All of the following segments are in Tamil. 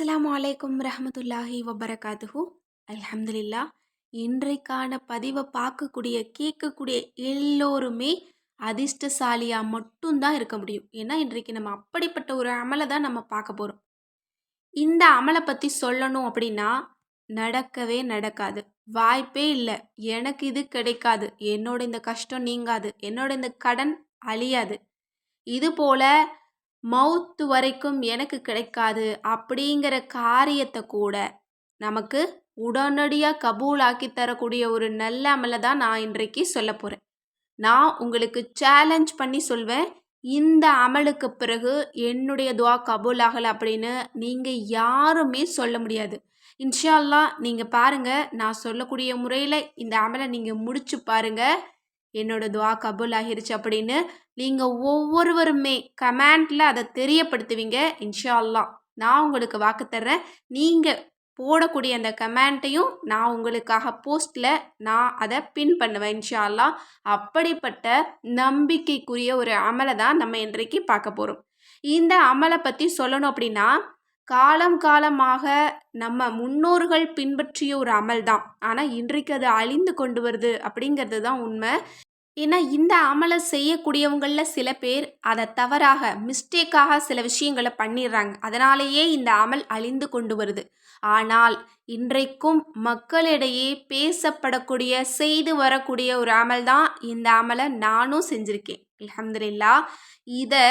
அஸ்லாம் வலைக்கம் ரஹமத்துல்லாஹி வபரகாத்துஹு. அல்ஹம்துலில்லா இன்றைக்கான பதிவை பார்க்கக்கூடிய கேட்கக்கூடிய எல்லோருமே அதிர்ஷ்டசாலியாக மட்டும்தான் இருக்க முடியும். ஏன்னா இன்றைக்கு நம்ம அப்படிப்பட்ட ஒரு அமலை தான் நம்ம பார்க்க போகிறோம் இந்த அமலை பற்றி சொல்லணும் அப்படின்னா நடக்கவே நடக்காது. வாய்ப்பே இல்லை. எனக்கு இது கிடைக்காது. என்னோட இந்த கஷ்டம் நீங்காது. என்னோட இந்த கடன் அழியாது. இது போல மவுத்து வரைக்கும் எனக்கு கிடைக்காது அப்படிங்கிற காரியத்தை கூட நமக்கு உடனடியாக கபூலாக்கி தரக்கூடிய ஒரு நல்ல அமலை தான் நான் இன்றைக்கு சொல்ல போகிறேன் நான் உங்களுக்கு சேலஞ்ச் பண்ணி சொல்வேன். இந்த அமலுக்கு பிறகு என்னுடைய துவா கபூல் ஆகலை அப்படின்னு நீங்கள் யாருமே சொல்ல முடியாது. இன்ஷால்லா நீங்கள் பாருங்கள் நான் சொல்லக்கூடிய முறையில் இந்த அமலை நீங்கள் முடிச்சு பாருங்கள் என்னோட துவா கபூல் ஆகிருச்சு அப்படின்னு நீங்கள் ஒவ்வொருவருமே கமெண்டில் அதை தெரியப்படுத்துவீங்க இன்ஷா நான் உங்களுக்கு வாக்கு தர்றேன். நீங்கள் போடக்கூடிய அந்த கமெண்ட்டையும் நான் உங்களுக்காக போஸ்ட்டில் நான் அதை பின் பண்ணுவேன் இன்ஷால்லா அப்படிப்பட்ட நம்பிக்கைக்குரிய ஒரு அமலை தான் நம்ம இன்றைக்கு பார்க்க போகிறோம் இந்த அமலை பற்றி சொல்லணும் அப்படின்னா காலம் காலமாக நம்ம முன்னோர்கள் பின்பற்றிய ஒரு அமல் தான். ஆனால் இன்றைக்கு அது அழிந்து கொண்டு வருது அப்படிங்கிறது தான் உண்மை. ஏன்னா இந்த அமலை செய்யக்கூடியவங்களில் சில பேர் அதை தவறாக மிஸ்டேக்காக சில விஷயங்களை பண்ணிடுறாங்க அதனாலேயே இந்த அமல் அழிந்து கொண்டு வருது. ஆனால் இன்றைக்கும் மக்களிடையே பேசப்படக்கூடிய செய்து வரக்கூடிய ஒரு அமல் தான் இந்த அமலை நானும் செஞ்சுருக்கேன். அலமதுல்லா இதை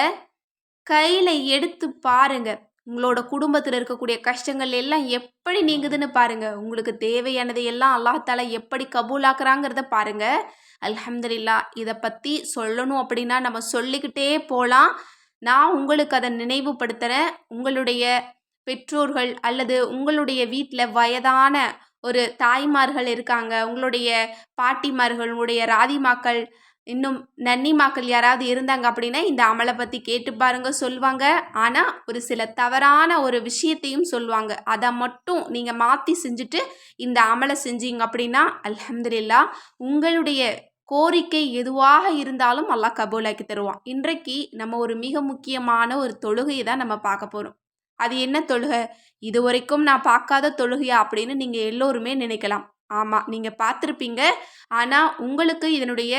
கையில் எடுத்து பாருங்கள் உங்களோட குடும்பத்தில் இருக்கக்கூடிய கஷ்டங்கள் எல்லாம் எப்படி நீங்குதுன்னு பாருங்கள் உங்களுக்கு தேவையானதை எல்லாம் அல்லாஹால எப்படி கபூலாக்குறாங்கிறத பாருங்கள் அல்ஹம்துலில்லா இதை பற்றி சொல்லணும் அப்படின்னா நம்ம சொல்லிக்கிட்டே போகலாம் நான் உங்களுக்கு அதை நினைவுபடுத்துகிறேன் உங்களுடைய பெற்றோர்கள் அல்லது உங்களுடைய வீட்டில் வயதான ஒரு தாய்மார்கள் இருக்காங்க. உங்களுடைய பாட்டிமார்கள் உங்களுடைய ராதிமாக்கள் இன்னும் நன்னிமாக்கள் யாராவது இருந்தாங்க அப்படின்னா இந்த அமலை பற்றி கேட்டு பாருங்க சொல்லுவாங்க ஆனால் ஒரு சில தவறான ஒரு விஷயத்தையும் சொல்லுவாங்க அதை மட்டும் நீங்கள் மாற்றி செஞ்சுட்டு இந்த அமலை செஞ்சீங்க அப்படின்னா அலமதுல்லா உங்களுடைய கோரிக்கை எதுவாக இருந்தாலும் அல்லாஹ் கபூலாக்கி தருவான். இன்றைக்கு நம்ம ஒரு மிக முக்கியமான ஒரு தொழுகையை தான் நம்ம பார்க்க போகிறோம் அது என்ன தொழுகை? இது வரைக்கும் நான் பார்க்காத தொழுகையா? அப்படின்னு நீங்கள் எல்லோருமே நினைக்கலாம். ஆமாம் நீங்கள் பார்த்துருப்பீங்க. ஆனால் உங்களுக்கு இதனுடைய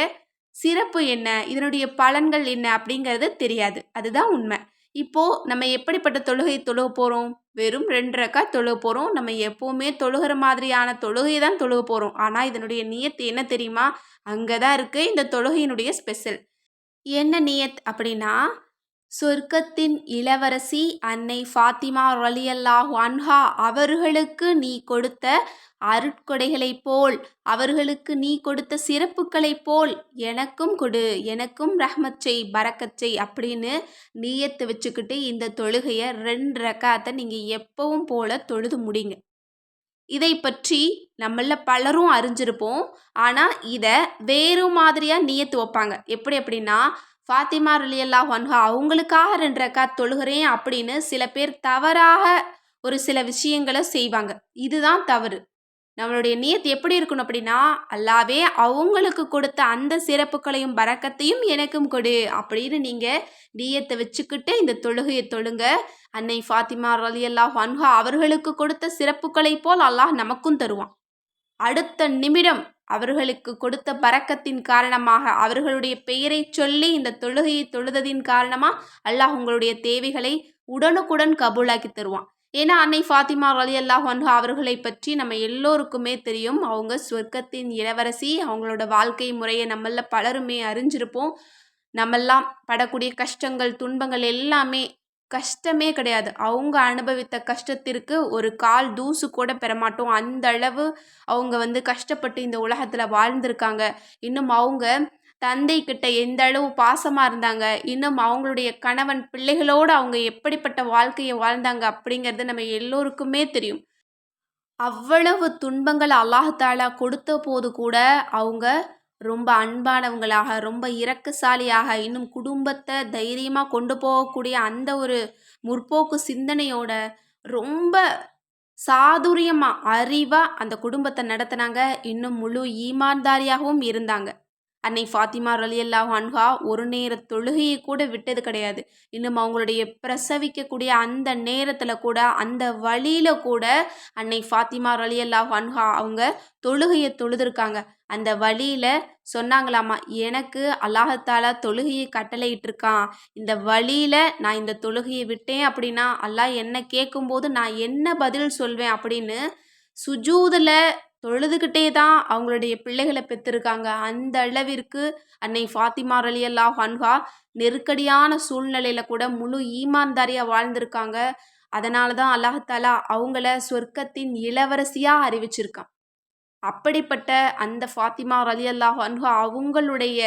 சிறப்பு என்ன? இதனுடைய பலன்கள் என்ன? அப்படிங்கிறது தெரியாது. அதுதான் உண்மை. இப்போது நம்ம எப்படிப்பட்ட தொழுகை தொழுக போகிறோம் வெறும் ரெண்டு ரக்கா தொழுக போகிறோம் நம்ம எப்போவுமே தொழுகிற மாதிரியான தொழுகை தான் தொழுக போகிறோம் ஆனால் இதனுடைய நியத்து என்ன தெரியுமா? அங்கே தான் இருக்குது இந்த தொழுகையினுடைய ஸ்பெஷல். என்ன நியத் அப்படின்னா சொர்க்கத்தின் இளவரசி அன்னை ஃபாத்திமா ரலியல்லாஹு அன்ஹா அவர்களுக்கு நீ கொடுத்த அருட்கொடைகளைப் போல் அவர்களுக்கு நீ கொடுத்த சிறப்புகளைப் போல் எனக்கும் கொடு எனக்கும் ரஹ்மச்சை பறக்கச்சை அப்படின்னு நீயத்து வச்சுக்கிட்டு இந்த தொழுகையை ரெண்டு ரக்காத்தை நீங்கள் எப்பவும் போல தொழுது முடிங்க. இதை பற்றி நம்மள பலரும் அறிஞ்சிருப்போம். ஆனால் இதை வேறு மாதிரியாக நீயத்து வைப்பாங்க. எப்படி அப்படின்னா ஃபாத்திமா ரலியல்லா ஒன்ஹா அவங்களுக்காக ரெண்டு ரக்கா தொழுகிறேன் அப்படின்னு சில பேர் தவறாக ஒரு சில விஷயங்களை செய்வாங்க. இதுதான் தவறு. நம்மளுடைய நியத் எப்படி இருக்கணும் அப்படின்னா அல்லாவே அவங்களுக்கு கொடுத்த அந்த சிறப்புகளையும் பறக்கத்தையும் எனக்கும் கொடு அப்படின்னு நீங்கள் நீயத்தை வச்சுக்கிட்டு இந்த தொழுகையை தொழுங்க. அன்னை ஃபாத்திமா ரலி அல்லாஹ் அன்ஹா அவர்களுக்கு கொடுத்த சிறப்புகளை போல் அல்லாஹ் நமக்கும் தருவான். அடுத்த நிமிடம் அவர்களுக்கு கொடுத்த பறக்கத்தின் காரணமாக அவர்களுடைய பெயரை சொல்லி இந்த தொழுகையை தொழுததின் காரணமாக அல்லாஹ் உங்களுடைய தேவைகளை உடனுக்குடன் கபூலாக்கி தருவான். ஏன்னா அன்னை ஃபாத்திமா அலி அல்லாஹ் அவர்களை பற்றி நம்ம எல்லோருக்குமே தெரியும். அவங்க சொர்க்கத்தின் இளவரசி. அவங்களோட வாழ்க்கை முறையை நம்மள பலருமே அறிஞ்சிருப்போம். நம்மெல்லாம் படக்கூடிய கஷ்டங்கள் துன்பங்கள் எல்லாமே கஷ்டமே கிடையாது. அவங்க அனுபவித்த கஷ்டத்திற்கு ஒரு கால் தூசு கூட பெறமாட்டோம் அந்த அளவு அவங்க வந்து கஷ்டப்பட்டு இந்த உலகத்தில் வாழ்ந்திருக்காங்க. இன்னும் அவங்க தந்தை கிட்ட எந்த அளவு பாசமாக இருந்தாங்க இன்னும் அவங்களுடைய கணவன் பிள்ளைகளோடு அவங்க எப்படிப்பட்ட வாழ்க்கையை வாழ்ந்தாங்க அப்படிங்கிறது நம்ம எல்லோருக்குமே தெரியும். அவ்வளவு துன்பங்கள் அல்லாஹாலா கொடுத்த போது கூட அவங்க ரொம்ப அன்பானவங்களாக ரொம்ப இரக்கசாலியாக இன்னும் குடும்பத்தை தைரியமாக கொண்டு போகக்கூடிய அந்த ஒரு முற்போக்கு சிந்தனையோட ரொம்ப சாதுரியமாக அறிவாக அந்த குடும்பத்தை நடத்தினாங்க. இன்னும் முழு ஈமான்தாரியாகவும் இருந்தாங்க. அன்னை ஃபாத்திமா ரலியல்லா அன்ஹா ஒரு நேர தொழுகையை கூட விட்டது கிடையாது. இன்னும் அவங்களுடைய பிரசவிக்கக்கூடிய அந்த நேரத்தில் கூட அந்த வழியில் கூட அன்னை ஃபாத்திமா ரலியல்லா அன்ஹா அவங்க தொழுகையை தொழுதுருக்காங்க. அந்த வழியில் சொன்னாங்களாமா எனக்கு அல்லாஹத்தாலா தொழுகையை கட்டளையிட்டிருக்கான். இந்த வழியில் நான் இந்த தொழுகையை விட்டேன் அப்படின்னா அல்லாஹ் என்ன கேட்கும்போது நான் என்ன பதில் சொல்வேன்? அப்படின்னு சுஜூதில் தொழுதுகிட்டே தான் அவங்களுடைய பிள்ளைகளை பெற்றிருக்காங்க. அந்த அளவிற்கு அன்னை ஃபாத்திமா அலி அல்லாஹ் ஹன்ஹா நெருக்கடியான சூழ்நிலையில் கூட முழு ஈமான்தாரியாக வாழ்ந்திருக்காங்க. அதனால தான் அல்லாஹாலா அவங்கள சொர்க்கத்தின் இளவரசியாக அறிவிச்சிருக்கான். அப்படிப்பட்ட அந்த ஃபாத்திமா அலி அல்லாஹ் அன்ஹா அவங்களுடைய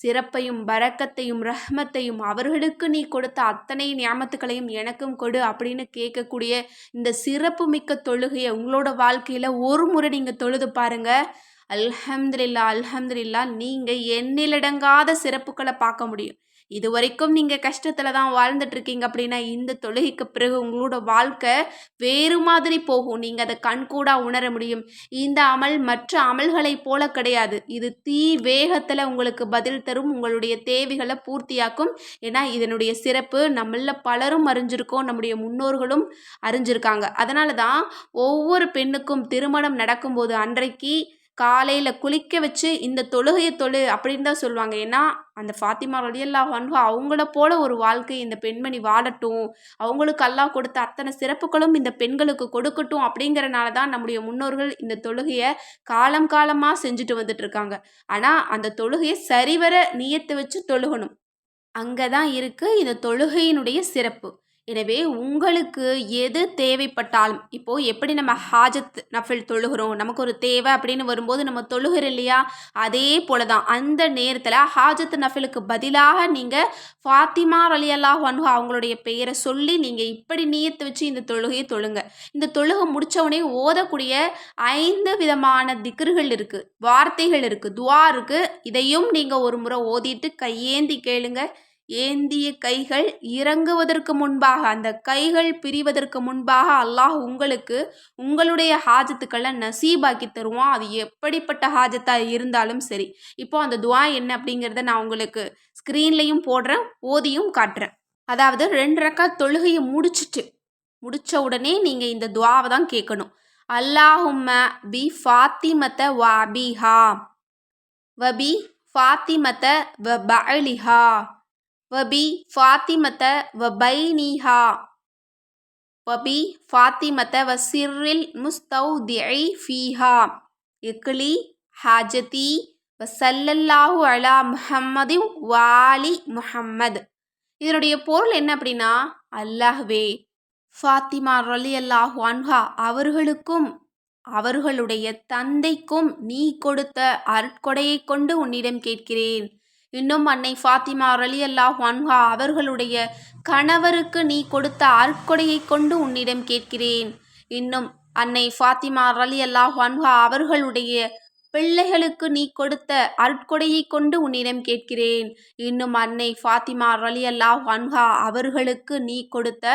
சிறப்பையும் பரக்கத்தையும் ரஹ்மத்தையும் அவர்களுக்கு நீ கொடுத்த அத்தனை ஞாபகத்துக்களையும் எனக்கும் கொடு அப்படின்னு கேட்கக்கூடிய இந்த சிறப்பு மிக்க தொழுகையை உங்களோட வாழ்க்கையில் ஒரு முறை நீங்கள் தொழுது பாருங்கள் அல்ஹம்துலில்லா அல்ஹம்துலில்லா நீங்கள் எண்ணிலடங்காத சிறப்புகளை பார்க்க முடியும். இது வரைக்கும் நீங்கள் கஷ்டத்தில் தான் வாழ்ந்துட்டுருக்கீங்க அப்படின்னா இந்த தொழுகைக்கு பிறகு உங்களோட வாழ்க்கை வேறு மாதிரி போகும். நீங்கள் அதை கண்கூடாக உணர முடியும். இந்த அமல் மற்ற அமல்களை போல கிடையாது. இது தீ வேகத்தில் உங்களுக்கு பதில் தரும். உங்களுடைய தேவைகளை பூர்த்தியாக்கும். ஏன்னா இதனுடைய சிறப்பு நம்மள பலரும் அறிஞ்சிருக்கோம். நம்முடைய முன்னோர்களும் அறிஞ்சிருக்காங்க. அதனால தான் ஒவ்வொரு பெண்ணுக்கும் திருமணம் நடக்கும்போது அன்றைக்கு காலையில் குளிக்க வச்சு இந்த தொழுகையை தொழு அப்படின்னு தான் சொல்லுவாங்க. ஏன்னா அந்த ஃபாத்திமா ரலியல்லா அன்ஹு அவங்கள போல ஒரு வாழ்க்கை இந்த பெண்மணி வாழட்டும். அவங்களுக்கு அல்லாஹ் கொடுத்த அத்தனை சிறப்புகளும் இந்த பெண்களுக்கு கொடுக்கட்டும் அப்படிங்கிறனால தான் நம்முடைய முன்னோர்கள் இந்த தொழுகையை காலம் காலமாக செஞ்சுட்டு வந்துட்டு இருக்காங்க ஆனால் அந்த தொழுகையை சரிவர நீயத்தை வச்சு தொழுகணும். அங்கே தான் இருக்குது இந்த தொழுகையினுடைய சிறப்பு. எனவே உங்களுக்கு எது தேவைப்பட்டாலும் இப்போது எப்படி நம்ம ஹாஜத் நஃபில் தொழுகிறோம் நமக்கு ஒரு தேவை அப்படின்னு வரும்போது நம்ம தொழுகிறோம் இல்லையா? அதே போல தான் அந்த நேரத்தில் ஹாஜத் நஃபிலுக்கு பதிலாக நீங்கள் ஃபாத்திமா அலி வந்து அவங்களுடைய பெயரை சொல்லி நீங்கள் இப்படி நீயத்து வச்சு இந்த தொழுகையை தொழுங்க. இந்த தொழுகை முடித்தவுடனே ஓதக்கூடிய ஐந்து விதமான திக்ருகள் இருக்குது வார்த்தைகள் இருக்குது துவா இருக்குது இதையும் நீங்கள் ஒரு முறை ஓதிட்டு கையேந்தி கேளுங்கள் ஏந்திய கைகள் இறங்குவதற்கு முன்பாக அந்த கைகள் பிரிவதற்கு முன்பாக அல்லாஹ் உங்களுக்கு உங்களுடைய ஹாஜத்துக்களை நசீபாக்கி தருவான். அது எப்படிப்பட்ட ஹாஜத்தாக இருந்தாலும் சரி. இப்போ அந்த துவா என்ன அப்படிங்கிறத நான் உங்களுக்கு ஸ்க்ரீன்லேயும் போடுறேன் ஓதியும் காட்டுறேன். அதாவது ரெண்டு ரக்கா தொழுகையை முடிச்சுட்டு முடித்த உடனே நீங்கள் இந்த துவாவை தான் கேட்கணும். அல்லாஹும்ம பி ஃபாத்திமத்த வாபிஹா வபி ஃபாத்திமத்த வ பலிஹா வபி ஃபாத்திமத்த வ பைனிஹா வபி ஃபாத்திமத்த வ சிர்ரில் முஸ்தௌதிஐ ஃபீஹா. இக்லி ஹாஜதி வ சல்லல்லாஹு அலா முஹம்மதி வாலி முஹம்மது. இதனுடைய பொருள் என்ன அப்படின்னா அல்லாஹ்வே ஃபாத்திமா ரலி அல்லாஹு அன்ஹா அவர்களுக்கும் அவர்களுடைய தந்தைக்கும் நீ கொடுத்த அருட்கொடையை கொண்டு உன்னிடம் கேட்கிறேன். இன்னும் அன்னை ஃபாத்திமா ரலியல்லா அல்லாஹ் அவர்களுடைய கணவருக்கு நீ கொடுத்த அற்கொடையை கொண்டு உன்னிடம் கேட்கிறேன். இன்னும் அன்னை ஃபாத்திமா ரலியல்லா அல்லாஹ் அவர்களுடைய பிள்ளைகளுக்கு நீ கொடுத்த அருட்கொடையை கொண்டு உன்னிடம் கேட்கிறேன். இன்னும் அன்னை ஃபாத்திமா ரலியல்லா அல்லாஹ் அவர்களுக்கு நீ கொடுத்த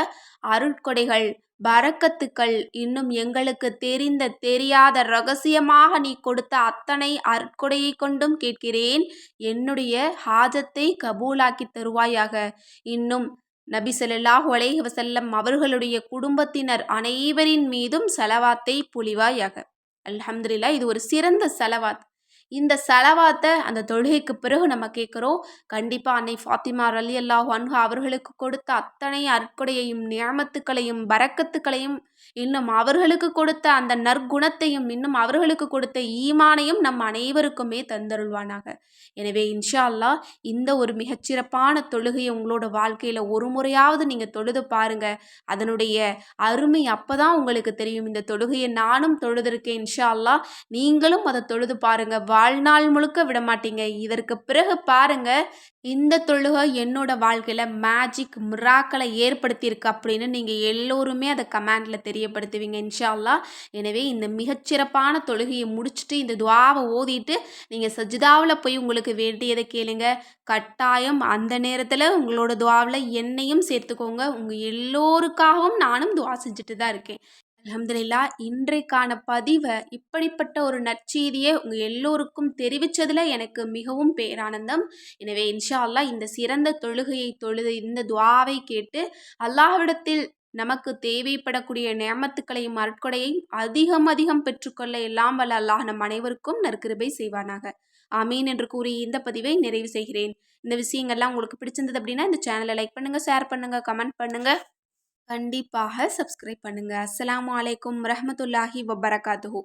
அருட்கொடைகள் பரக்கத்துக்கள் இன்னும் எங்களுக்கு தெரிந்த தெரியாத ரகசியமாக நீ கொடுத்த அத்தனை அற்கொடையை கொண்டும் கேட்கிறேன். என்னுடைய ஹாஜத்தை கபூலாக்கி தருவாயாக. இன்னும் நபி சொல்லாஹு அலைஹி வசல்லம் அவர்களுடைய குடும்பத்தினர் அனைவரின் மீதும் செலவாத்தை புலிவாயாக. அல்ஹம்துலில்லா இது ஒரு சிறந்த செலவாத். இந்த செலவாத்தை அந்த தொழுகைக்கு பிறகு நம்ம கேட்குறோம் கண்டிப்பாக அன்னை ஃபாத்திமா அலி அல்லாஹ் அன்ஹா அவர்களுக்கு கொடுத்த அத்தனை அற்கொடையையும் நியமத்துக்களையும் பறக்கத்துக்களையும் இன்னும் அவர்களுக்கு கொடுத்த அந்த நற்குணத்தையும் இன்னும் அவர்களுக்கு கொடுத்த ஈமானையும் நம் அனைவருக்குமே தந்தருள்வானாக. எனவே இன்ஷா அல்லா இந்த ஒரு மிகச்சிறப்பான தொழுகையை உங்களோட வாழ்க்கையில் ஒரு முறையாவது நீங்கள் தொழுது பாருங்க. அதனுடைய அருமை அப்போதான் உங்களுக்கு தெரியும். இந்த தொழுகையை நானும் தொழுதிருக்கேன் இன்ஷா அல்லா நீங்களும் அதை தொழுது பாருங்க. வாழ்நாள் முழுக்க விட மாட்டீங்க இதற்கு பிறகு பாருங்க இந்த தொழுகை என்னோட வாழ்க்கையில் மேஜிக் மிராக்களை ஏற்படுத்தியிருக்கு அப்படின்னு நீங்கள் எல்லோருமே அதை கமெண்டில் தெரியப்படுத்துவீங்க இன்ஷால்லா எனவே இந்த மிகச்சிறப்பான தொழுகையை முடிச்சுட்டு இந்த துவாவை ஓதிட்டு நீங்கள் சஜிதாவில் போய் உங்களுக்கு வேண்டியதை கேளுங்க. கட்டாயம் அந்த நேரத்தில் உங்களோட துவாவில் என்னையும் சேர்த்துக்கோங்க. உங்கள் எல்லோருக்காகவும் நானும் துவா செஞ்சுட்டு தான் இருக்கேன். அலமதுல்லா இன்றைக்கான பதிவை இப்படிப்பட்ட ஒரு நற்செய்தியை உங்கள் எல்லோருக்கும் தெரிவித்ததில் எனக்கு மிகவும் பேரானந்தம். எனவே இன்ஷா அல்லாஹ் இந்த சிறந்த தொழுகையை தொழுது இந்த துவாவை கேட்டு அல்லாஹ்விடத்தில் நமக்கு தேவைப்படக்கூடிய நேமத்துக்களையும் அருட்கொடையையும் அதிகம் அதிகம் பெற்றுக்கொள்ள எல்லாம் வல்ல அல்லாஹ் நம் அனைவருக்கும் நற்கிருபை செய்வானாக. ஆமீன் என்று கூறி இந்த பதிவை நிறைவு செய்கிறேன். இந்த விஷயங்கள்லாம் உங்களுக்கு பிடிச்சிருந்தது அப்படின்னா இந்த சேனலை லைக் பண்ணுங்கள் ஷேர் பண்ணுங்கள் கமெண்ட் பண்ணுங்கள் கண்டிப்பாக சப்ஸ்கிரைப் பண்ணுங்கள் அஸ்லாம் அலைக்கும் ரஹமத்துல்லாஹி வபரகாத்துஹூ.